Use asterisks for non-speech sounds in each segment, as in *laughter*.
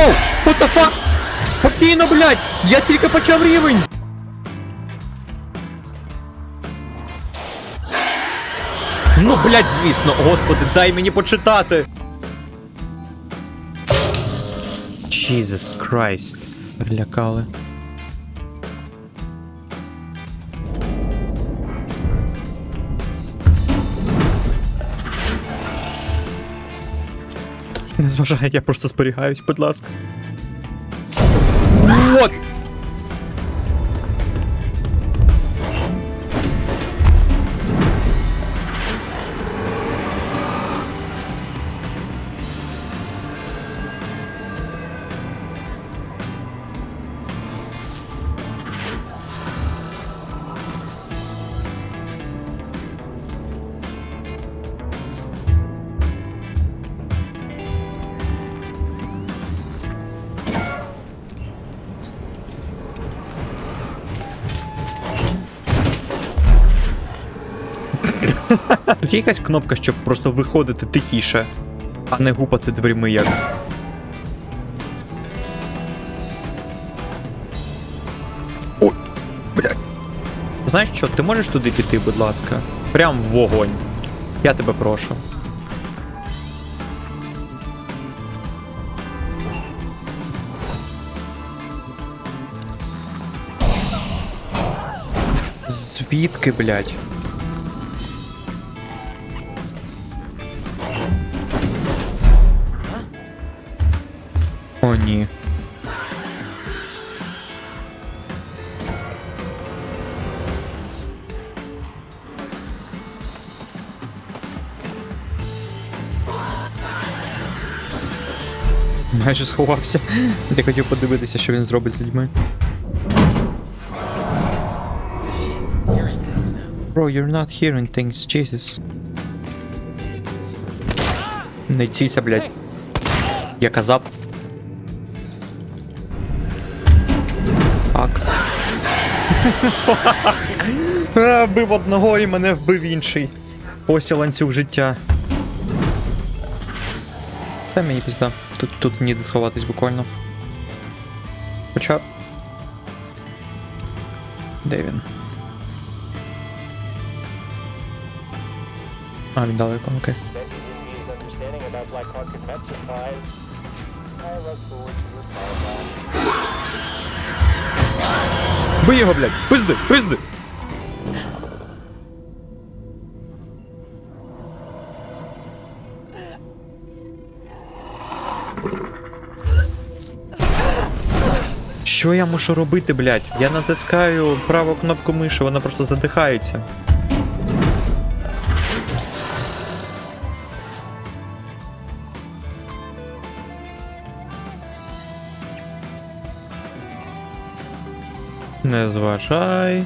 Воу! What the fuck? Спокійно, блядь! Я тільки почав рівень! Ну, блядь, звісно, господи, дай мені почитати. Jesus Christ. Перелякали. Не зважає, я просто зберігаюсь, будь ласка. Тут є якась кнопка, щоб просто виходити тихіше, а не гупати дверми як. Ой, блядь. Знаєш що, ти можеш туди піти, будь ласка? Прям в вогонь. Я тебе прошу. Звідки, блядь? Ні. Майже сховався. Я хотів подивитися, що він зробить з людьми. Bro, you're not hearing things, Jesus. Не цілься, блядь. Я казав. Так. А, Бив одного і мене вбив інший. Ось і ланцюг життя. Та мені пізда. Тут, тут ніде сховатись буквально. Хоча. Де він? А, він далеко, окей. Бий його, блядь! Пизди! Пизди! Що я мушу робити, блядь? Я натискаю праву кнопку миші, вона просто задихається. Не зважай.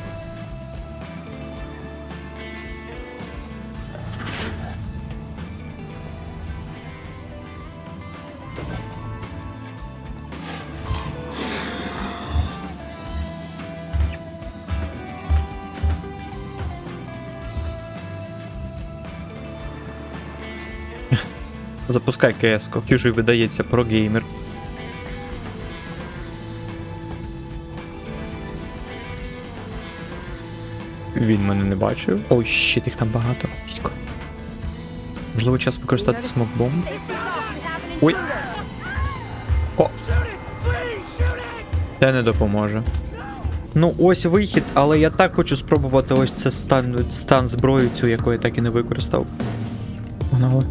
Запускай КС-ку. Чужий видається про геймер. Він мене не бачив. Ой, щит, їх там багато. Дідько. Можливо, час використати смокбомб? Ой. О. Це не допоможе. Ну, ось вихід, але я так хочу спробувати ось це стан, стан зброю цю, яку я так і не використав. Погнали.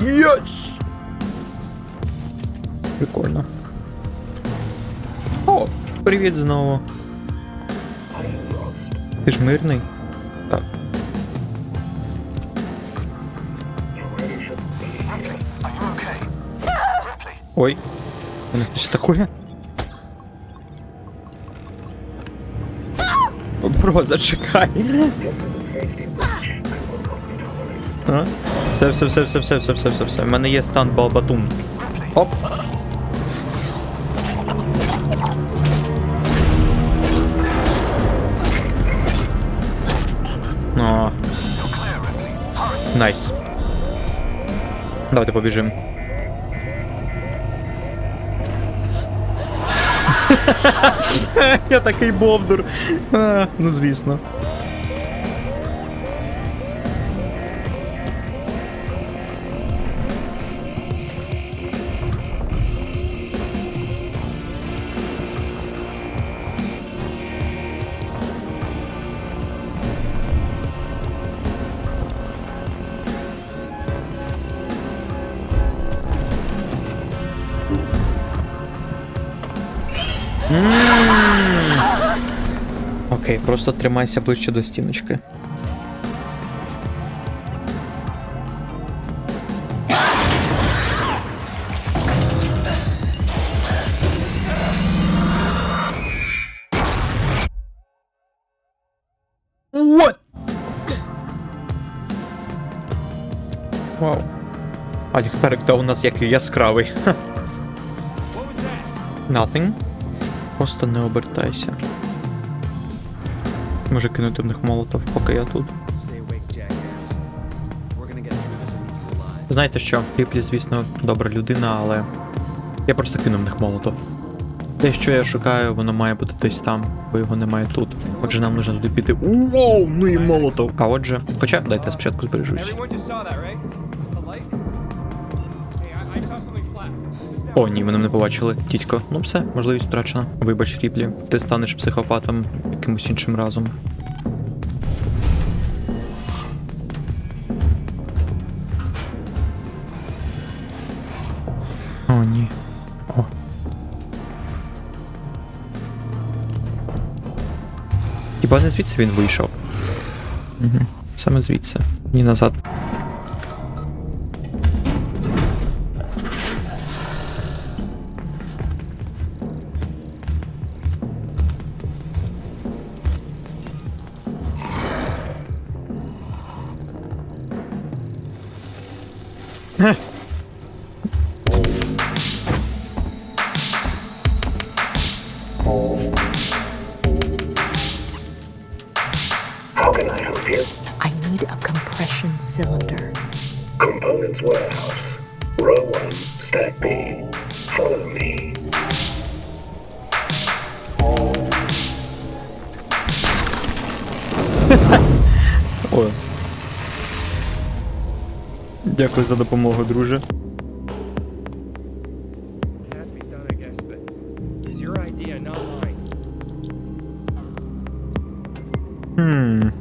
Єс! Прикольно. О, привіт знову. Ти ж мирний? Так. Ой. Мене хтось атакує? О, Бро, зачекай. А? Все, все, все, все, все, все, все, все, все. У мене є стан балбатун. Оп. Найс. Давайте побіжимо. *laughs* Я такий бовдур. А, ну звісно. Окей, просто тримайся ближче до стіночки. What? Вау. А ліхтарик та у нас який яскравий. Nothing. Просто не обертайся. Може кинути в них молотов, поки я тут. Знаєте що? Ріплі, звісно, добра людина, але я просто кинув в них молотов. Те, що я шукаю, воно має бути десь там, бо його немає тут. Отже, нам нужно туди піти. Уоу, ну і молотов. А отже, хоча дайте я спочатку збережусь. О, ні, вони не побачили. Тітько, ну все, можливість втрачена. Вибач, Ріплі, ти станеш психопатом якимось іншим разом. О, ні. О. Хіба не звідси він вийшов? Угу. Саме звідси. Ні назад. compression cylinder. Components Warehouse. Row 1, Stack B. Follow me. *laughs* О. Дякую за допомогу, друже. It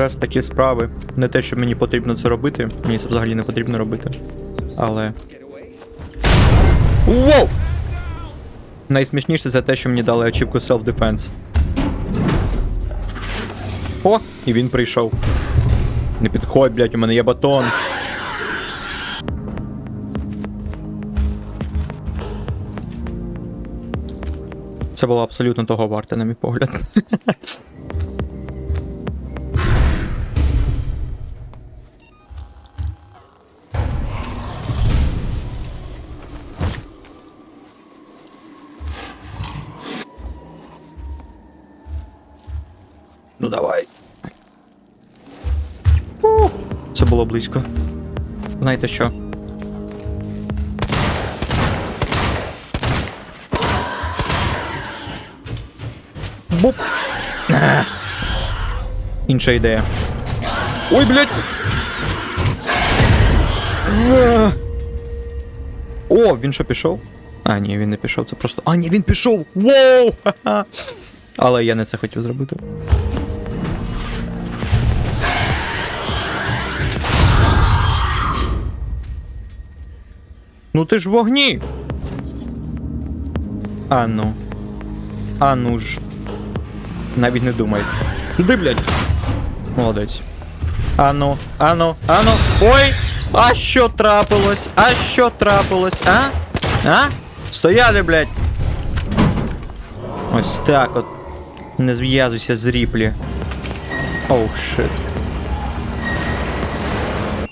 Раз такі справи. Не те, що мені потрібно це робити. Мені це взагалі не потрібно робити. Але. Воу! Найсмішніше це те, що мені дали очівку Self-Defense. О, і він прийшов. Не підходь, блядь, у мене є батон. Це було абсолютно того варте, на мій погляд. *laughs* Ну давай. Це було близько. Знаєте що? Буп. А. Інша ідея. Ой, блядь! А. О, він що пішов? А, ні, він не пішов, це просто. А, ні, він пішов! Воу! Ха-ха! Але я не це хотів зробити. Ну ти ж в вогні. А ну. А ну ж. Навіть не думай. Туди, блядь. Молодець. Ану, ану, ану. Ой! А що трапилось? А що трапилось? А? А? Стояли, блядь. Ось так от. Не зв'язуйся з ріплі. Оу, шит.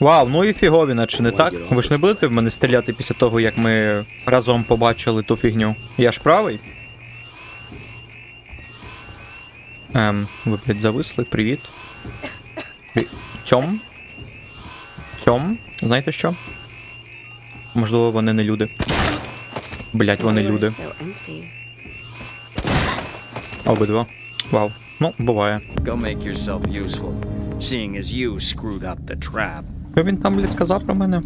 Вау, ну і фіговіна, чи не так? Ви ж не будете в мене стріляти після того, як ми разом побачили ту фігню? Я ж правий? Ем, ви, блядь, зависли, привіт. При- Цьом? Цьом? Знаєте що? Можливо, вони не люди. Блять, вони люди. Обидва. Вау. Ну, буває. Go make yourself useful, seeing as you screwed up the trap. Що він там, блядь, сказав про мене?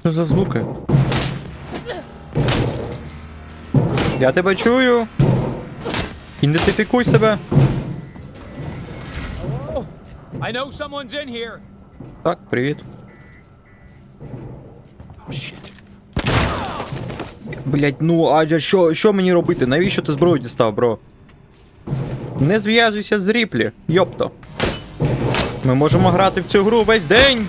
Що за звуки? Я тебе чую. Ідентифікуй себе. I know someone's in here. Так, привіт. Блять, ну а що, що мені робити? Навіщо ти зброю дістав, бро? Не зв'язуйся з Ріплі, йопто. Ми можемо грати в цю гру весь день.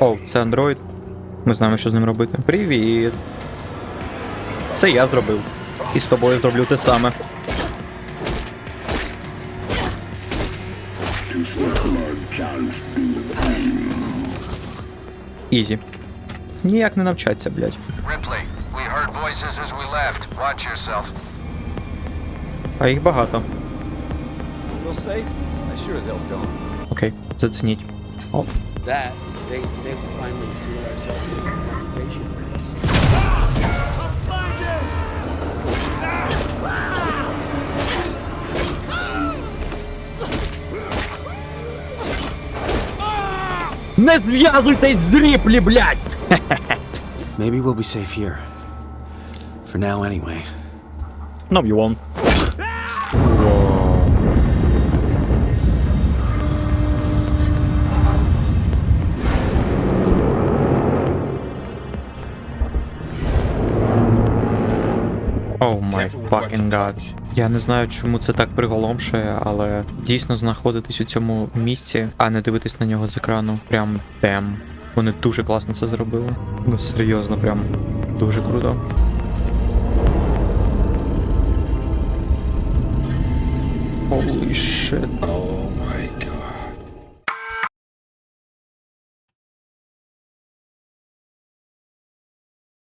О, це Android. Ми знаємо, що з ним робити. Привіт. Це я зробив. І з тобою зроблю те саме. Ізі. Ніяк не навчаться, блядь. Ripley, we heard voices as we left. Watch yourself. А їх багато. Feel safe? I sure as hell don't. Окей, зацініть. Оп. Не зв'язуйтесь з Ріплі, блядь! *laughs* Maybe we'll be safe here. For now, anyway. No, you won't. О май fucking god. Я не знаю, чому це так приголомшує, але дійсно знаходитись у цьому місці, а не дивитись на нього з екрану. Прям тем. Вони дуже класно це зробили. Ну серйозно, прям дуже круто. Holy shit.